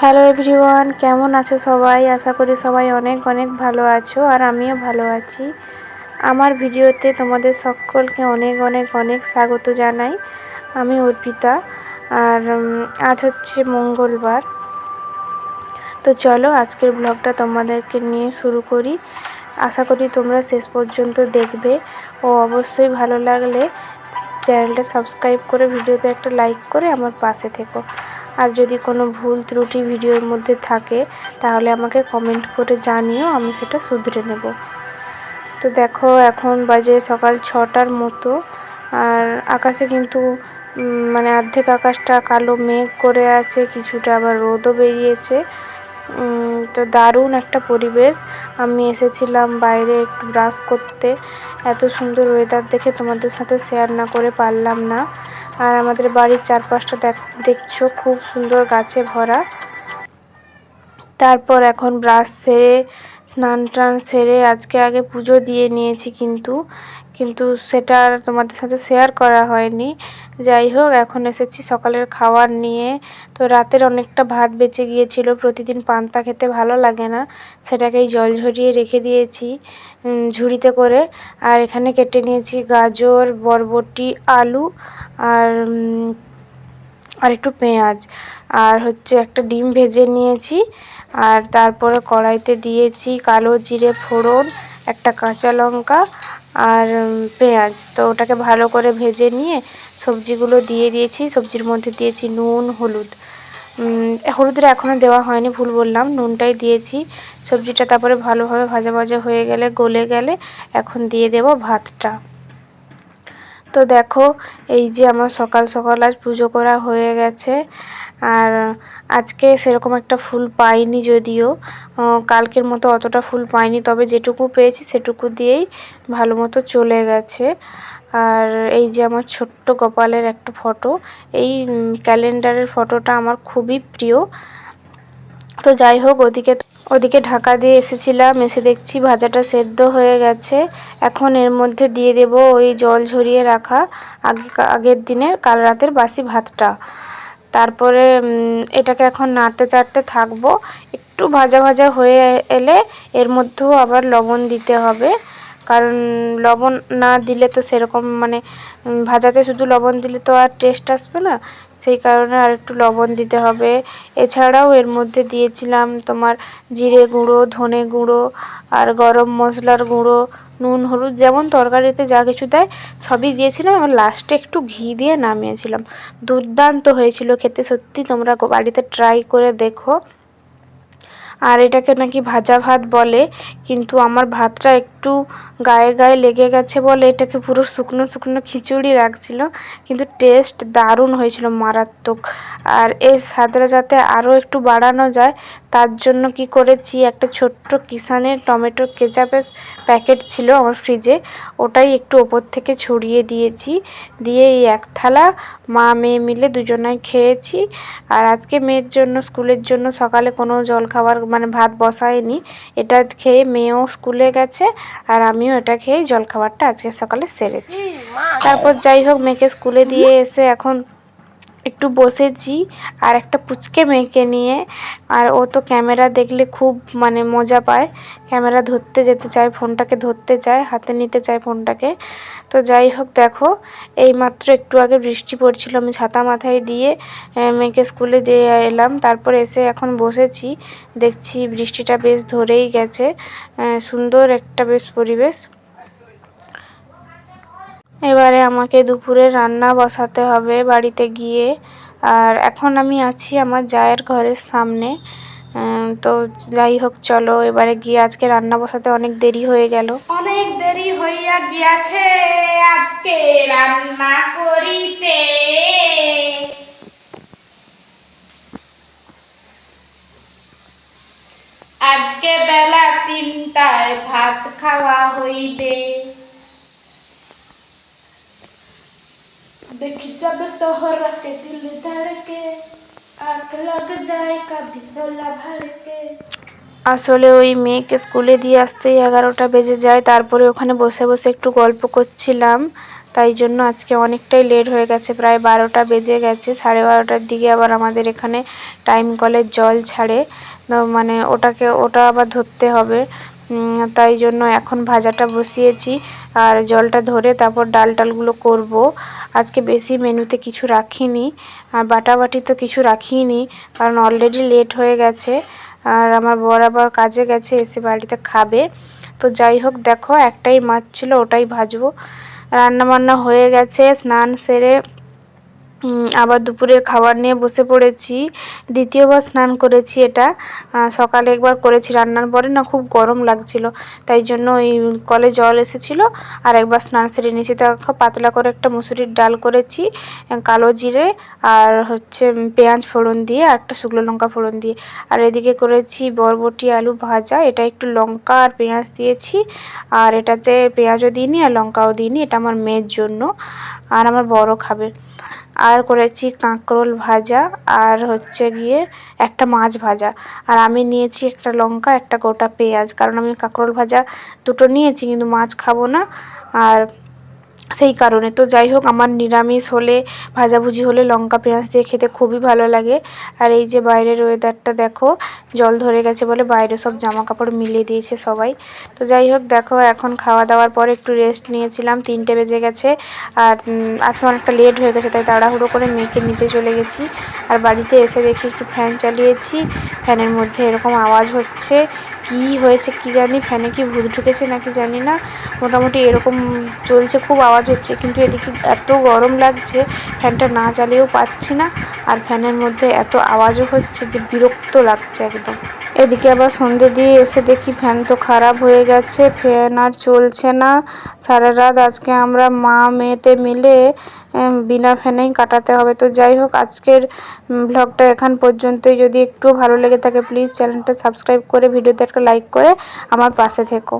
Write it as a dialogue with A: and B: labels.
A: Hello everyone কেমন আছো সবাই? আশা করি সবাই অনেক অনেক ভালো আছো আর আমিও ভালো আছি। আমার ভিডিওতে তোমাদের সকলকে অনেক অনেক অনেক স্বাগত জানাই। আমি অর্পিতা আর আজ হচ্ছে মঙ্গলবার। তো চলো আজকের ব্লগটা তোমাদেরকে নিয়ে শুরু করি। আশা করি তোমরা শেষ পর্যন্ত দেখবে। ও অবশ্যই ভালো লাগলে চ্যানেলটা সাবস্ক্রাইব করে ভিডিওতে একটা লাইক করে আমার পাশে থেকো। আর যদি কোনো ভুল ত্রুটি ভিডিওর মধ্যে থাকে, তাহলে আমাকে কমেন্ট করে জানিও, আমি সেটা শুধরে নেব। তো দেখো, এখন বাজে সকাল ছটার মতো, আর আকাশে কিন্তু মানে অর্ধেক আকাশটা কালো মেঘ করে আছে, কিছুটা আবার রোদও বেরিয়েছে। তো দারুণ একটা পরিবেশ। আমি এসেছিলাম বাইরে একটু ব্রাশ করতে। এত সুন্দর ওয়েদার দেখে তোমাদের সাথে শেয়ার না করে পারলাম না। আর আমাদের বাড়ির চারপাশটা দেখ- দেখছ, খুব সুন্দর গাছে ভরা। তারপর এখন ব্রাশ সেরে, স্নান টান সেরে আজকে আগে পুজো দিয়ে নিয়েছি কিন্তু কিন্তু সেটা তোমাদের সাথে শেয়ার করা হয়নি। যাই হোক, এখন এসেছি সকালের খাওয়ার নিয়ে। তো রাতের অনেকটা ভাত বেঁচে গিয়েছিল, প্রতিদিন পান্তা খেতে ভালো লাগে না, সেটাকেই জল ঝরিয়ে রেখে দিয়েছি ঝুড়িতে করে। আর এখানে কেটে নিয়েছি গাজর, বরবটি, আলু আর আর একটু পেঁয়াজ। আর হচ্ছে একটা ডিম ভেজে নিয়েছি। আর তারপরে কড়াইতে দিয়েছি কালো জিরে ফোড়ন একটা কাঁচা লঙ্কা আর পেঁয়াজ। তো ওটাকে ভালো করে ভেজে নিয়ে সবজিগুলো দিয়ে দিয়েছি। সবজির মধ্যে দিয়েছি নুন হলুদ। উম, হলুদটা এখনও দেওয়া হয়নি ভুল বললাম। নুনটাই দিয়েছি। সবজিটা তারপরে ভালোভাবে ভাজা ভাজা হয়ে গেলে গলে গেলে এখন দিয়ে দেব ভাতটা। তো দেখো, এই যে আমার সকাল সকাল আজ পুজো করা হয়ে গেছে। আর আজকে সেরকম একটা ফুল পাইনি যদিও। কালকের মতো অতটা ফুল পাইনি, তবে যেটুকু পেয়েছি সেটুকু দিয়েই ভালো মতো চলে গেছে। আর এই যে আমার ছোট্ট গোপালের একটা ফটো, এই ক্যালেন্ডারের ফটোটা আমার খুবই প্রিয়। তো যাই হোক, ওদিকে ওদিকে ঢাকা দিয়ে এসেছিলাম, এসে দেখছি ভাজাটা সেদ্ধ হয়ে গেছে। এখন এর মধ্যে দিয়ে দেব ওই জল ঝরিয়ে রাখা আগে আগের দিনের, কাল রাতের বাসি ভাতটা। তারপরে এটাকে এখন নাড়তে চাড়তে থাকব। একটু ভাজা ভাজা হয়ে এলে এর মধ্যেও আবার লবণ দিতে হবে। কারণ লবণ না দিলে তো সেরকম মানে ভাজাতে শুধু লবণ দিলে তো আর টেস্ট আসবে না। সেই কারণে আর একটু লবণ দিতে হবে। এছাড়াও এর মধ্যে দিয়েছিলাম তোমার জিরে গুঁড়ো, ধনে গুঁড়ো আর গরম মশলার গুঁড়ো, নুন, হলুদ যেমন তরকারিতে যা কিছু দেয় সবই দিয়েছিলাম। আর লাস্টে একটু ঘি দিয়ে নামিয়েছিলাম। দুর্দান্ত হয়েছিল খেতে, সত্যি তোমরা বাড়িতে ট্রাই করে দেখো। আর এটাকে নাকি ভাজা ভাত বলে, কিন্তু আমার ভাতটা একটু গায়ে গায়ে লেগে গেছে বলে এটাকে পুরো শুকনো শুকনো খিচুড়ি লাগছিল, কিন্তু টেস্ট দারুণ হয়েছিল মারাত্মক। আর এর স্বাদটা যাতে আরও একটু বাড়ানো যায় তার জন্য কি করেছি একটা ছোট্ট কিষানের টমেটো কেচাপের প্যাকেট ছিল আমার ফ্রিজে ওটাই একটু ওপর থেকে ছড়িয়ে দিয়েছি। দিয়ে এই এক থালা মা মেয়ে মিলে দুজনায় খেয়েছি। আর আজকে মেয়ের জন্য স্কুলের জন্য সকালে কোনো জল খাবার মানে ভাত বসায়নি। এটা খেয়ে মেয়েও স্কুলে গেছে আর আমিও এটা খেয়ে জল খাবারটা আজকে সকালে সেরেছি। তারপর যাই হোক মেয়েকে স্কুলে দিয়ে এসে এখন একটু বসেছি আর একটা পুচকে মেয়েকে নিয়ে। আর ও তো ক্যামেরা দেখলে খুব মানে মজা পায়। ক্যামেরা ধরতে যেতে চায়, ফোনটাকে ধরতে চায়, হাতে নিতে চায় ফোনটাকে। তো যাই হোক, দেখো, এইমাত্র একটু আগে বৃষ্টি পড়ছিল, আমি ছাতা মাথায় দিয়ে মেয়েকে স্কুলে দিয়ে এলাম। তারপর এসে এখন বসেছি, দেখছি বৃষ্টিটা বেশ ধরেই গেছে। সুন্দর একটা বেশ পরিবেশ। এবারে আমাকে দুপুরে রান্না বসাতে হবে বাড়িতে গিয়ে। আর এখন আমি আছি আমার জায়ের ঘরের সামনে। তো যাই হোক, চলো এবারে গিয়ে আজকে রান্না বসাতে অনেক দেরি হয়ে গেল।
B: অনেক দেরি হইয়া গিয়াছে আজকে রান্না করিতে। আজকে বেলা তিনটায় ভাত খাওয়া হইবে। যায়
A: আসলে ওই মেয়েকে স্কুলে দিয়ে আসতেই এগারোটা বেজে যায়, তারপরে ওখানে বসে বসে একটু গল্প করছিলাম। তাই জন্য আজকে অনেকটাই লেট হয়ে গেছে, প্রায় বারোটা বেজে গেছে, সাড়ে বারোটার দিকে আবার আমাদের এখানে টাইম কলের জল ছাড়ে। মানে ওটাকে, ওটা আবার ধরতে হবে। তাই জন্য এখন ভাজাটা বসিয়েছি, আর জলটা ধরে তারপর ডাল টালগুলো করব। আজকে বেশি মেনুতে কিছু রাখিনি, আর বাটাবাটি তো কিছু রাখিনি, কারণ অলরেডি লেট হয়ে গেছে, আর আমার বর আবার কাজে গেছে, এসে বাড়িতে খাবে। তো যাই হোক, দেখো একটাই মাছ ছিল, ওটাই ভাজবো। রান্না বান্না হয়ে গেছে, স্নান সেরে আবার দুপুরের খাবার নিয়ে বসে পড়েছি। দ্বিতীয়বার স্নান করেছি এটা। সকালে একবার করেছি, রান্নার পরে না খুব গরম লাগছিল। তাই জন্য ওই কলে জল এসেছিল আর একবার স্নান সেরে নিয়েছি। দেখো পাতলা করে একটা মুসুরির ডাল করেছি কালো জিরে আর হচ্ছে পেঁয়াজ ফোড়ন দিয়ে আর একটা শুকনো লঙ্কা ফোড়ন দিয়ে। আর এদিকে করেছি বরবটি, আলু ভাজা। এটা একটু লঙ্কা আর পেঁয়াজ দিয়েছি। আর এটাতে পেঁয়াজও দিইনি আর লঙ্কাও দিইনি। এটা আমার মেয়ের জন্য। আর আমার বড় খাবে। আর করেছি কাঁকরোল ভাজা আর হচ্ছে গিয়ে একটা মাছ ভাজা। আর আমি নিয়েছি একটা লঙ্কা, একটা গোটা পেঁয়াজ। কারণ আমি কাঁকরোল ভাজা দুটো নিয়েছি, কিন্তু মাছ খাব না। আর সেই কারণে। তো যাই হোক, আমার নিরামিষ হলে, ভাজাভুজি হলে লঙ্কা, পেঁয়াজ দিয়ে খেতে খুবই ভালো লাগে। আর এই যে বাইরের ওয়েদারটা দেখো, জল ধরে গেছে বলে বাইরে সব জামা কাপড় মিলিয়ে দিয়েছে সবাই। তো যাই হোক, দেখো, এখন খাওয়া দাওয়ার পর একটু রেস্ট নিয়েছিলাম, তিনটে বেজে গেছে। আর আজকে অনেকটা লেট হয়ে গেছে, তাই তাড়াহুড়ো করে মেয়েকে নিতে চলে গেছি। আর বাড়িতে এসে দেখি একটু ফ্যান চালিয়েছি। ফ্যানের মধ্যে এরকম আওয়াজ হচ্ছে। কি হয়েছে কি জানি, ফ্যানে কি ভূত ঢুকেছে নাকি জানি না, মোটামুটি এরকম চলছে, খুব আওয়াজ হচ্ছে, কিন্তু এদিকে এত গরম লাগছে, ফ্যানটা না চালিয়েও পাচ্ছি না, আর ফ্যানের মধ্যে এত আওয়াজও হচ্ছে যে বিরক্ত লাগছে একদম। এদিকে আবার সন্ধে দিয়ে এসে দেখি ফ্যান তো খারাপ হয়ে গেছে, ফ্যান আর চলছে না। সারা রাত আজকে আমরা মা, মেয়েতে মিলে বিনা ফ্যানেই কাটাতে হবে। তো যাই হোক, আজকের ব্লগটা এখান পর্যন্তই। যদি একটু ভালো লেগে থাকে প্লিজ চ্যানেলটা সাবস্ক্রাইব করে ভিডিওতে একটা লাইক করে আমার পাশে থেকো।